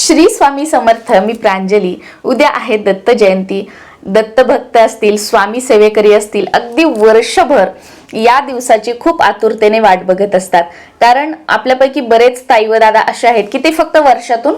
श्री स्वामी समर्थ मी प्रांजली. उद्या आहे दत्त जयंती. दत्तभक्त असतील स्वामी सेवेकरी असतील अगदी वर्षभर या दिवसाची खूप आतुरतेने वाट बघत असतात. कारण आपल्यापैकी बरेच ताई व दादा असे आहेत की ते फक्त वर्षातून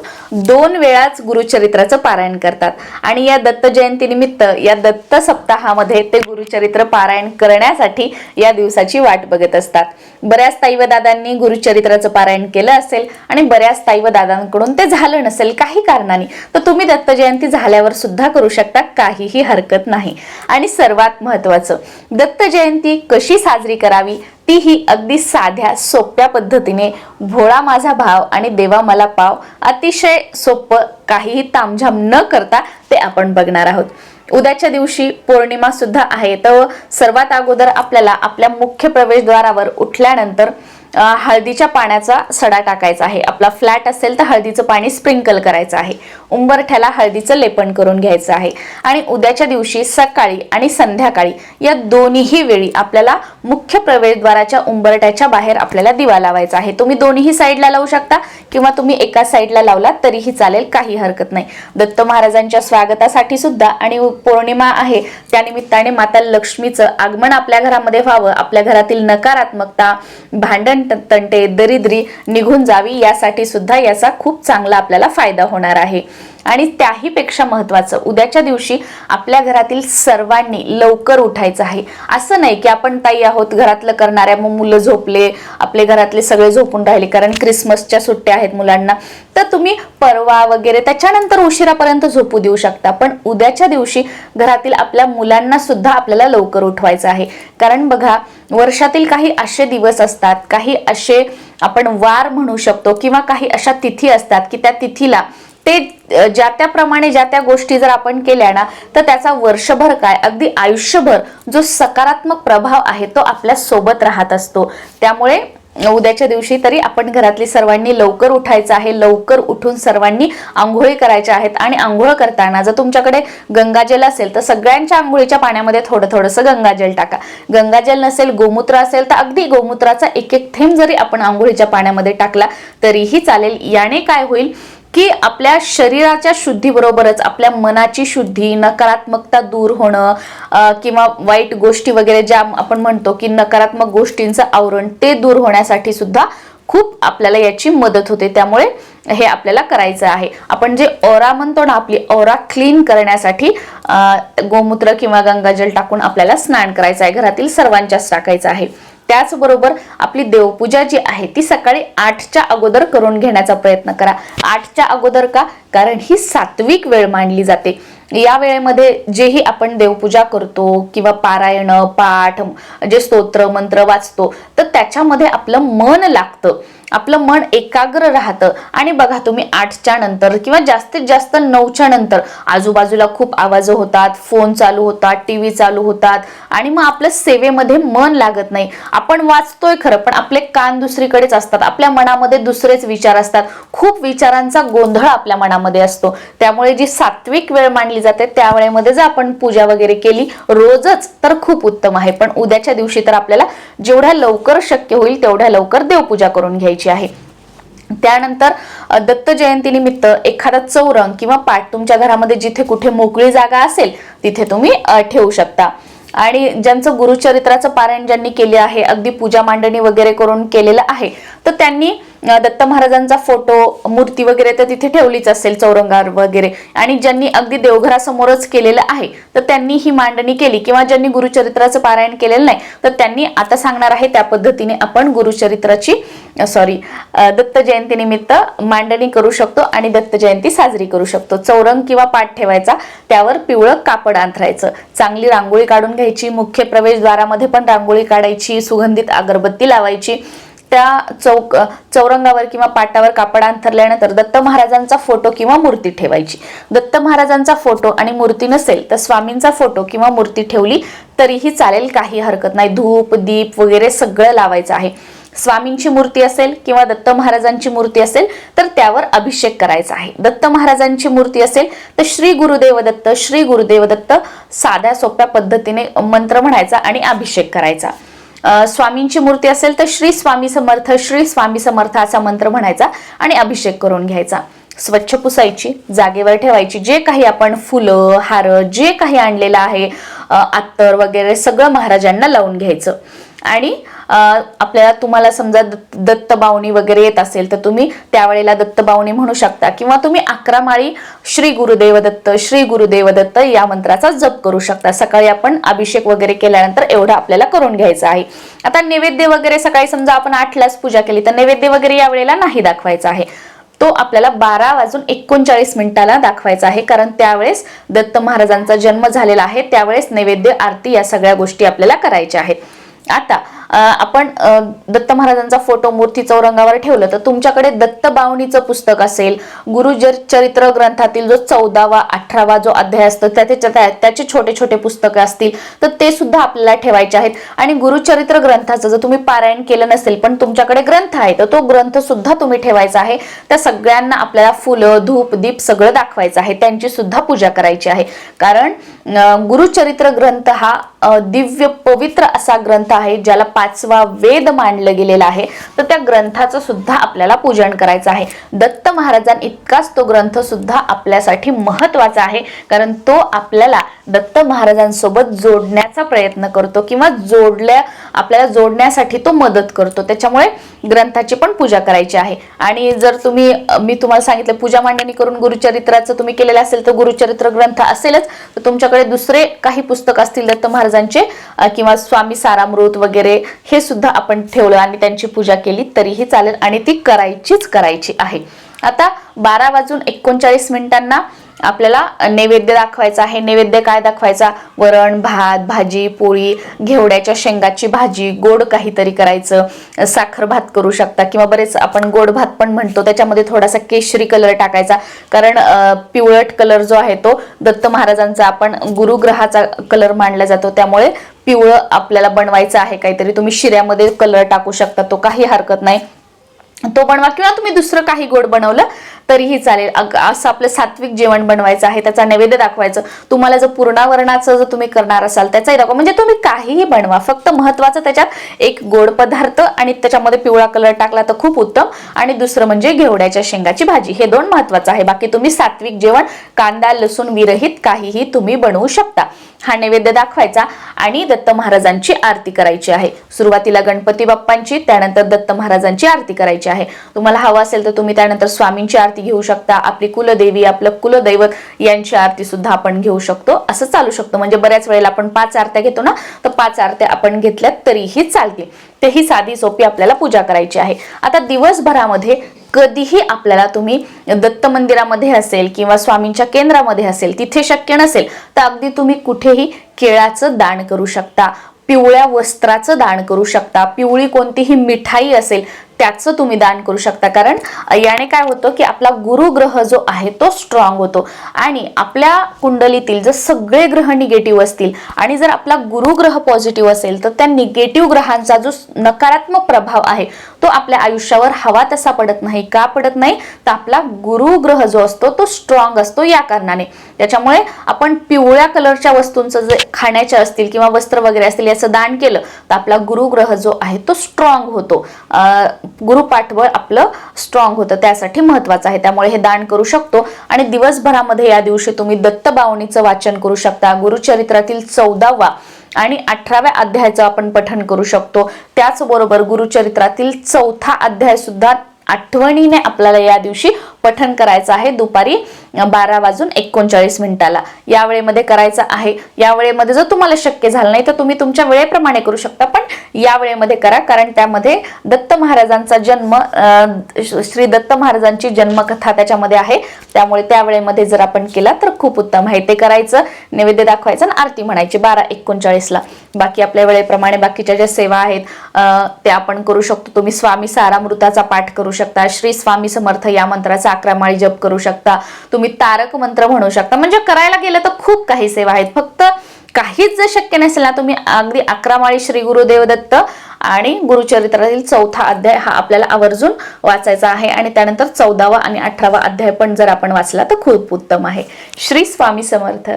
दोन वेळाच गुरुचरित्राचं पारायण करतात. आणि या दत्त जयंतीनिमित्त या दत्त सप्ताहामध्ये ते गुरुचरित्र पारायण करण्यासाठी या दिवसाची वाट बघत असतात. बऱ्याच ताई व दादांनी गुरुचरित्राचं पारायण केलं असेल आणि बऱ्याच ताई व दादांकडून ते झालं नसेल काही कारणाने तर तुम्ही दत्त जयंती झाल्यावर सुद्धा करू शकता काहीही हरकत नाही. आणि सर्वात महत्वाचं दत्त जयंती कशी साजरी करावी. तीही अगदी साध्या सोप्या पद्धतीने. भोळा माझा भाव आणि देवा मला पाव. अतिशय सोपं काहीही तामझाम न करता ते आपण बघणार आहोत. उद्याच्या दिवशी पौर्णिमा सुद्धा आहे. तर सर्वात अगोदर आपल्याला आपल्या मुख्य प्रवेशद्वारावर उठल्यानंतर हळदीच्या पाण्याचा सडा टाकायचा आहे. आपला फ्लॅट असेल तर हळदीचं पाणी स्प्रिंकल करायचं आहे. उंबरठ्याला हळदीचं लेपन करून घ्यायचं आहे. आणि उद्याच्या दिवशी सकाळी आणि संध्याकाळी या दोन्हीही वेळी आपल्याला मुख्य प्रवेशद्वाराच्या उंबरठ्याच्या बाहेर आपल्याला दिवा लावायचा आहे. तुम्ही दोन्ही साईडला लावू शकता किंवा तुम्ही एका साईडला लावला तरीही चालेल काही हरकत नाही. दत्त महाराजांच्या स्वागतासाठी सुद्धा आणि पौर्णिमा आहे त्यानिमित्ताने माता लक्ष्मीचं आगमन आपल्या घरामध्ये व्हावं आपल्या घरातील नकारात्मकता भांडण तंटे दरिद्री निघून जावी यासाठी सुद्धा याचा खूप चांगला आपल्याला फायदा होणार आहे. आणि त्याही पेक्षा महत्वाचं उद्याच्या दिवशी आपल्या घरातील सर्वांनी लवकर उठायचं आहे. असं नाही की आपण ताई आहोत घरातलं करणाऱ्या मग मुलं झोपले आपले घरातले सगळे झोपून राहिले कारण क्रिसमसच्या सुट्ट्या आहेत मुलांना. तर तुम्ही परवा वगैरे त्याच्यानंतर उशिरापर्यंत झोपू देऊ शकता. पण उद्याच्या दिवशी घरातील आपल्या मुलांना सुद्धा आपल्याला लवकर उठवायचं आहे. कारण बघा वर्षातील काही असे दिवस असतात काही असे आपण वार म्हणू शकतो किंवा काही अशा तिथी असतात की त्या तिथीला ते ज्या त्याप्रमाणे ज्या त्या गोष्टी जर आपण केल्या ना तर त्याचा वर्षभर काय अगदी आयुष्यभर जो सकारात्मक प्रभाव आहे तो आपल्यासोबत राहत असतो. त्यामुळे उद्याच्या दिवशी तरी आपण घरातली सर्वांनी लवकर उठायचं आहे लवकर उठून सर्वांनी आंघोळी करायच्या आहेत आणि आंघोळ करताना जर तुमच्याकडे गंगाजल असेल तर सगळ्यांच्या आंघोळीच्या पाण्यामध्ये थोडं थोडंसं गंगाजल टाका. गंगाजल नसेल गोमूत्र असेल तर अगदी गोमूत्राचा एक एक थेंब जरी आपण आंघोळीच्या पाण्यामध्ये टाकला तरीही चालेल. याने काय होईल की आपल्या शरीराच्या शुद्धीबरोबरच आपल्या मनाची शुद्धी नकारात्मकता दूर होणं किंवा वाईट गोष्टी वगैरे ज्या आपण म्हणतो की नकारात्मक गोष्टींचं आवरण ते दूर होण्यासाठी सुद्धा खूप आपल्याला याची मदत होते. त्यामुळे हे आपल्याला करायचं आहे. आपण जे ओरा म्हणतो ना आपली ओरा क्लीन करण्यासाठी गोमूत्र किंवा गंगाजल टाकून आपल्याला स्नान करायचं आहे. घरातील सर्वांच्याच टाकायचं आहे. त्याचबरोबर आपली देवपूजा जी आहे ती सकाळी आठच्या अगोदर करून घेण्याचा प्रयत्न करा. आठच्या अगोदर का कारण ही सात्विक वेळ मानली जाते. या वेळेमध्ये जेही आपण देवपूजा करतो किंवा पारायण पाठ जे स्तोत्र मंत्र वाचतो तर त्याच्यामध्ये आपलं मन लागतं. आपलं मन एकाग्र राहतं. आणि बघा तुम्ही आठच्या नंतर किंवा जास्तीत जास्त नऊच्या नंतर आजूबाजूला खूप आवाज होतात फोन चालू होतात टीव्ही चालू होतात आणि मग आपलं सेवेमध्ये मन लागत नाही. आपण वाचतोय खरं पण आपले कान दुसरीकडेच असतात. आपल्या मनामध्ये दुसरेच विचार असतात. खूप विचारांचा गोंधळ आपल्या मनामध्ये असतो. त्यामुळे जी सात्विक वेळ मांडली जाते त्या वेळेमध्ये जर आपण पूजा वगैरे केली रोजच तर खूप उत्तम आहे. पण उद्याच्या दिवशी तर आपल्याला जेवढ्या लवकर शक्य होईल तेवढ्या लवकर देवपूजा करून घ्यायची आहे. त्यानंतर दत्त जयंतीनिमित्त एखादा चौरंग किंवा पाठ तुमच्या घरामध्ये जिथे कुठे मोकळी जागा असेल तिथे तुम्ही ठेवू शकता. आणि ज्यांचं गुरुचरित्राचं पारायण ज्यांनी केले आहे अगदी पूजा मांडणी वगैरे करून केलेलं आहे तर त्यांनी दत्त महाराजांचा फोटो मूर्ती वगैरे तर तिथे ठेवलीच असेल चौरंगावर वगैरे. आणि ज्यांनी अगदी देवघरासमोरच केलेलं आहे तर त्यांनी ही मांडणी केली. किंवा ज्यांनी गुरुचरित्राचं पारायण केलेलं नाही तर त्यांनी आता सांगणार आहे त्या पद्धतीने आपण गुरुचरित्राची सॉरी दत्त जयंतीनिमित्त मांडणी करू शकतो आणि दत्त जयंती साजरी करू शकतो. चौरंग किंवा पाठ ठेवायचा त्यावर पिवळं कापड अंथरायचं. चांगली रांगोळी काढून घ्यायची मुख्य प्रवेशद्वारामध्ये पण रांगोळी काढायची सुगंधित अगरबत्ती लावायची त्या चौक चौरंगावर किंवा पाटावर कापड अंथरल्यानंतर दत्त महाराजांचा फोटो किंवा मूर्ती ठेवायची. दत्त महाराजांचा फोटो आणि मूर्ती नसेल तर स्वामींचा फोटो किंवा मूर्ती ठेवली तरीही चालेल काही हरकत नाही. धूप दीप वगैरे सगळं लावायचं आहे. स्वामींची मूर्ती असेल किंवा दत्त महाराजांची मूर्ती असेल तर त्यावर अभिषेक करायचा आहे. दत्त महाराजांची मूर्ती असेल तर श्री गुरुदेव दत्त श्री गुरुदेव दत्त साध्या सोप्या पद्धतीने मंत्र म्हणायचा आणि अभिषेक करायचा. स्वामींची मूर्ती असेल तर श्री स्वामी समर्थ श्री स्वामी समर्थ असा मंत्र म्हणायचा आणि अभिषेक करून घ्यायचा. स्वच्छ पुसायची जागेवर ठेवायची. जे काही आपण फुलं हार जे काही आणलेलं आहे अत्तर वगैरे सगळं महाराजांना लावून घ्यायचं. आणि आपल्याला तुम्हाला समजा दत्त वगैरे येत असेल तर तुम्ही त्यावेळेला दत्तबावणी म्हणू शकता. किंवा तुम्ही अकरा माळी श्री गुरुदेव दत्त श्री गुरुदेव दत्त या मंत्राचा जप करू शकता. सकाळी आपण अभिषेक वगैरे केल्यानंतर एवढं आपल्याला करून घ्यायचं आहे. आता नैवेद्य वगैरे सकाळी समजा आपण आठलाच पूजा केली तर नैवेद्य वगैरे यावेळेला नाही दाखवायचा आहे. तो आपल्याला बारा वाजून एकोणचाळीस मिनिटाला दाखवायचा आहे कारण त्यावेळेस दत्त महाराजांचा जन्म झालेला आहे. त्यावेळेस नैवेद्य आरती या सगळ्या गोष्टी आपल्याला करायच्या आहेत. आता आपण दत्त महाराजांचा फोटो मूर्ती चौरंगावर ठेवलं तर तुमच्याकडे दत्त बावणीचं पुस्तक असेल गुरुजर चरित्र ग्रंथातील जो चौदावा अठरावा जो अध्याय असतो त्याचे त्या- त्याचे छोटे छोटे पुस्तकं असतील तर ते सुद्धा आपल्याला ठेवायचे आहेत. आणि गुरुचरित्र ग्रंथाचं जर तुम्ही पारायण केलं नसेल पण तुमच्याकडे ग्रंथ आहे तर तो ग्रंथ सुद्धा तुम्ही ठेवायचा आहे. त्या सगळ्यांना आपल्याला फुलं धूप दीप सगळं दाखवायचं आहे त्यांची सुद्धा पूजा करायची आहे. कारण गुरुचरित्र ग्रंथ हा दिव्य पवित्र असा ग्रंथ आहे ज्याला पाचवा वेद मानलं गेलेला आहे. तर त्या ग्रंथाचं सुद्धा आपल्याला पूजन करायचं आहे. दत्त महाराजां इतकाच तो ग्रंथ सुद्धा आपल्यासाठी महत्त्वाचा आहे. कारण तो आपल्याला दत्त महाराजांसोबत जोडण्याचा प्रयत्न करतो किंवा जोडल्या आपल्याला जोडण्यासाठी तो मदत करतो. त्याच्यामुळे ग्रंथाची पण पूजा करायची आहे. आणि जर तुम्ही मी तुम्हाला सांगितलं पूजा मांडणी करून गुरुचरित्राचं तुम्ही केलेलं असेल तर गुरुचरित्र ग्रंथ असेलच. तर तुमच्याकडे दुसरे काही पुस्तक असतील दत्त महाराजांचे किंवा स्वामी सारामृत वगैरे हे सुद्धा आपण ठेवलं आणि त्यांची पूजा केली तरीही चालेल आणि ती करायचीच करायची आहे. आता बारा वाजून एकोणचाळीस मिनिटांना आपल्याला नैवेद्य दाखवायचा आहे. नैवेद्य काय दाखवायचा? वरण भात भाजी पोळी घेवड्याच्या शेंगाची भाजी गोड काहीतरी करायचं. साखर भात करू शकता किंवा बरेच आपण गोड भात पण म्हणतो. त्याच्यामध्ये थोडासा केशरी कलर टाकायचा. कारण पिवळट कलर जो आहे तो दत्त महाराजांचा आपण गुरुग्रहाचा कलर मानला जातो. त्यामुळे पिवळं आपल्याला बनवायचं आहे काहीतरी. तुम्ही शिऱ्यामध्ये कलर टाकू शकता. तो काही हरकत नाही. तो बनवा किंवा तुम्ही दुसरं काही गोड बनवलं तरीही चालेल. असं आपलं सात्विक जेवण बनवायचं आहे त्याचा नैवेद्य दाखवायचं. तुम्हाला जर पूर्णावरणाचं जर तुम्ही करणार असाल त्याचाही दाखवा. म्हणजे तुम्ही काहीही बनवा. फक्त महत्वाचं त्याच्यात एक गोड पदार्थ आणि त्याच्यामध्ये पिवळा कलर टाकला तर खूप उत्तम. आणि दुसरं म्हणजे घेवड्याच्या शेंगाची भाजी. हे दोन महत्वाचं आहे. बाकी तुम्ही सात्विक जेवण कांदा लसूण विरहित काहीही तुम्ही बनवू शकता. हा नैवेद्य दाखवायचा आणि दत्त महाराजांची आरती करायची आहे. सुरुवातीला गणपती बाप्पांची त्यानंतर दत्त महाराजांची आरती करायची आहे. तुम्हाला हवं असेल तर तुम्ही त्यानंतर स्वामींची आरती घेऊ शकता. आपली कुलदेवी आपलं कुलदैवत यांची आरती सुद्धा आपण घेऊ शकतो. असं चालू शकतो. म्हणजे बऱ्याच वेळेला आपण पाच आरत्या घेतो ना तर पाच आरत्या आपण घेतल्या तरीही चालतील. ते ही साधी सोपी आपल्याला पूजा करायची आहे. आता दिवसभरामध्ये कधीही आपल्याला तुम्ही दत्त मंदिरामध्ये असेल किंवा स्वामींच्या केंद्रामध्ये असेल तिथे शक्य नसेल तर अगदी तुम्ही कुठेही केळाचं दान करू शकता. पिवळ्या वस्त्राचं दान करू शकता. पिवळी कोणतीही मिठाई असेल त्याचं तुम्ही दान करू शकता. कारण याने काय होतं की आपला गुरु ग्रह जो आहे तो स्ट्रॉंग होतो. आणि आपल्या कुंडलीतील जर सगळे ग्रह निगेटिव्ह असतील आणि जर आपला गुरु ग्रह पॉझिटिव्ह असेल तर त्या निगेटिव्ह ग्रहांचा जो नकारात्मक प्रभाव आहे तो आपल्या आयुष्यावर हवा तसा पडत नाही का पडत नाही? तर आपला गुरुग्रह जो असतो तो स्ट्रॉंग असतो या कारणाने. त्याच्यामुळे आपण पिवळ्या कलरच्या वस्तूंचं जे खाण्याच्या असतील किंवा वस्त्र वगैरे असतील याचं दान केलं तर आपला गुरुग्रह जो आहे तो स्ट्रॉंग होतो. अं, गुरुपाठबळ आपलं स्ट्रॉंग होतं. त्यासाठी महत्वाचं आहे. त्यामुळे हे दान करू शकतो. आणि दिवसभरामध्ये या दिवशी तुम्ही दत्तबावणीचं वाचन करू शकता. गुरुचरित्रातील चौदावा आणि अठराव्या अध्यायाचं आपण पठन करू शकतो. त्याचबरोबर गुरुचरित्रातील चौथा अध्याय सुद्धा आठवणीने आपल्याला या दिवशी पठन करायचं आहे दुपारी बारा वाजून एकोणचाळीस मिनिटाला. या वेळेमध्ये करायचं आहे. या वेळेमध्ये जर तुम्हाला शक्य झालं नाही तर तुम्ही तुमच्या वेळेप्रमाणे करू शकता पण या वेळेमध्ये करा कारण त्यामध्ये दत्त महाराजांचा जन्म श्री दत्त महाराजांची जन्मकथा त्याच्यामध्ये आहे. त्यामुळे त्या वेळेमध्ये जर आपण केला तर खूप उत्तम आहे. ते करायचं नैवेद्य दाखवायचं आणि आरती म्हणायची बारा एकोणचाळीसला. बाकी आपल्या वेळेप्रमाणे बाकीच्या ज्या सेवा आहेत ते त्या आपण करू शकतो. तुम्ही स्वामी सारामृताचा पाठ करू शकता. श्री स्वामी समर्थ या मंत्राचा अकरा माळी जप करू शकता. तुम्ही तारक मंत्र म्हणू शकता. म्हणजे करायला गेलं तर खूप काही सेवा आहेत. फक्त काहीच जर शक्य नसेल ना तुम्ही अगदी अकरा माळी श्री गुरुदेव दत्त आणि गुरुचरित्रातील चौथा अध्याय हा आपल्याला आवर्जून वाचायचा आहे. आणि त्यानंतर चौदावा आणि अठरावा अध्याय पण जर आपण वाचला तर खूप उत्तम आहे. श्री स्वामी समर्थ.